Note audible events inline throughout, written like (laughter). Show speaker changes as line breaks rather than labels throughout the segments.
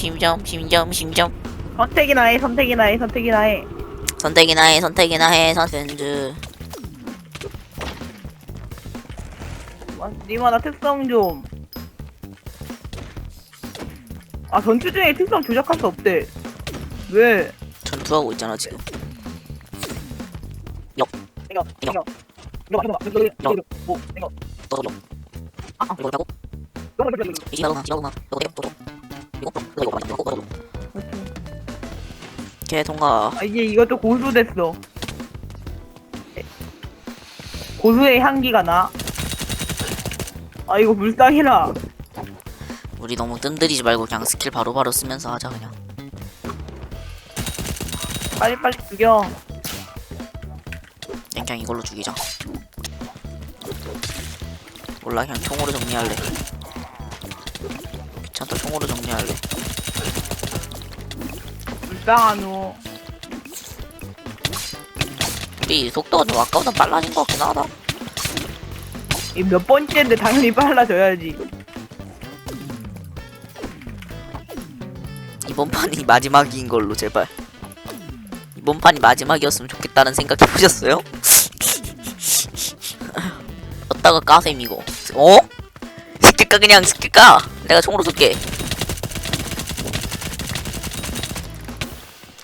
심점 심점 심점
선택이나 해 선택이나 해 선택이나 해
선택이나 해 선택이나 해 선택주
와, 니마 나 특성 좀. 아 전투 중에 특성 조작할 수 없대. 왜?
전투하고 있잖아 지금
이거 이거 이거 이거 이거 이거 이거 뭐 이거
떠들어
아, 아.
이거 하고
이거 이거 이거
이 지나가나 지나가나 이거 돼요 또또 이거 또 이거 이거 이거 이거 개 통과
아 이제 이것도 고수 됐어. 고수의 향기가 나. 아 이거 불쌍해라.
우리 너무 뜸들이지 말고 그냥 스킬 바로바로 쓰면서 하자 그냥
빨리 빨리 죽여.
그냥, 그냥 이걸로 죽이자 몰라 그냥 총으로 정리할래 총으로 정리할래
불쌍한 후.
우리 속도가 좀 아까보다 빨라진 것 같긴 하다
이 몇 번째인데 당연히 빨라져야지.
이번 판이 (laughs) 마지막인 걸로 제발 이번 판이 마지막이었으면 좋겠다는 생각 해보셨어요? 었다가 (laughs) 까셈 이고 어? 스킬까 그냥 스킬까? 내가 총으로 쏠게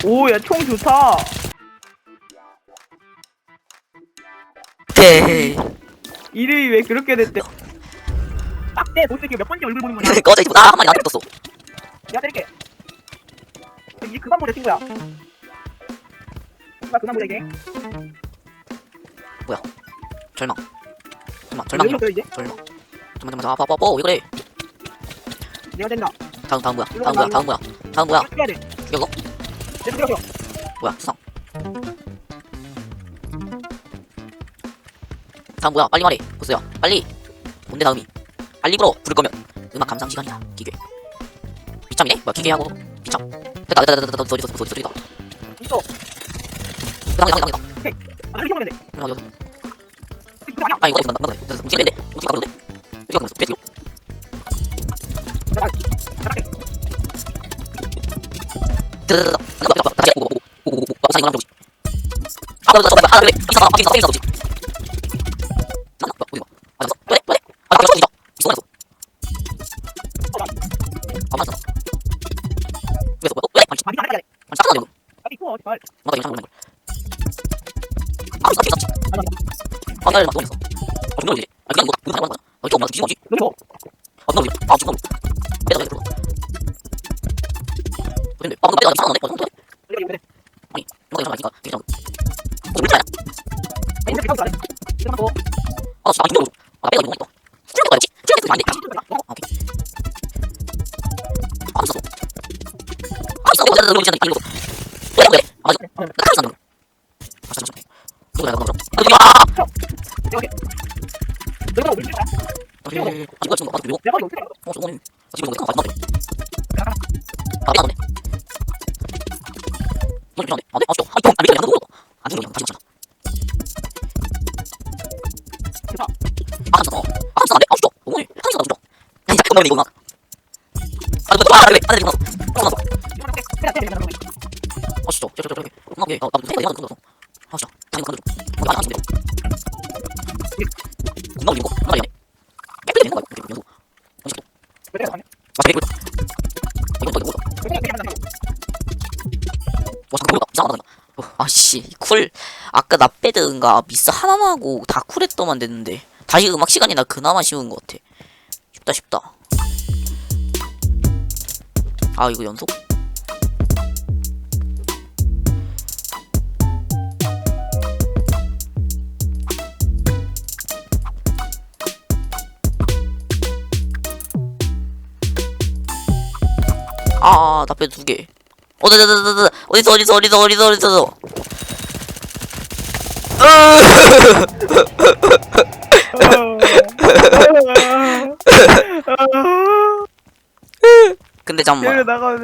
오, 야, 총 좋다.
네
이름이 왜 그렇게 됐대? 딱대 도대체 몇 번째 얼굴 보는 거냐? (laughs)
꺼져 이거 나한 마리 나한테 붙었어
내가 때릴게. 이제 그만 보자, 친구야. 친구야, 그만 보자, 이제.
절망 절망 절망이야
요 이제?
절망 잠깐만 잠깐만 아파 아파 아파 왜 그래
내가 된다.
다음 다음 뭐야 다음 뭐야 다음 뭐야 다음 뭐야
돼. 들어가.
뭐야 수상 다음 뭐야 빨리 말해 보스야 빨리 뭔데 다음이 빨리 불어 부를 거면 음악 감상 시간이다 기계 비참이네 뭐야 기계하고 비참 됐다 됐다 됐다 됐다 소리 소리 소리 소리다
있어.
당이 당이 당이다
아, 이렇게 하면 돼.
어디 어디
이거 아니야?
아 이거 이거 나가 나가 움직이면 돼 움직이면 안 돼. 움직이면 안 돼. 뒤로
나가.
아아아 아, 아아 잠깐만 이거 이거 잠깐만 아 맞지 맞지 아아아 그냥 이거 이거 하는 거야 아 이거 엄마 뒤진 거지
너 쳐.
아 정말 이제 아 정말 빼다 근데 아 근데 빼다 상 나네, 이거 막. 아, 이거 아, 그래. 안 돼, 이거 나서. 이거 나서.
그냥 때려.
아, 진짜. 저기, 저기, 저기. 나, 나, 나, 나, 나, 나, 나, 아, 진짜. 나 이거 건드려. 아, 나, 안 돼. 금방 올리고, 금방 얘네. 깨끗이 되는 거야, 연속. 아, 진짜.
왜안 해?
아, 되게. 아, 이거 또, 이거 또. 와 잠깐 보다 이상하다 어, 아씨 쿨 아까 나 빼드인가 미스 하나 나고 다 쿨했더만 됐는데 다시 음악 시간이나 그나마 쉬운 것 같아 쉽다 쉽다 아 이거 연속? 아, 나빼 두 개. 어디, 어디, 어디, 어디, 어디서, 어디서, 어디서, 어디서, 어디서. 근데
때려
잠깐만.
나가.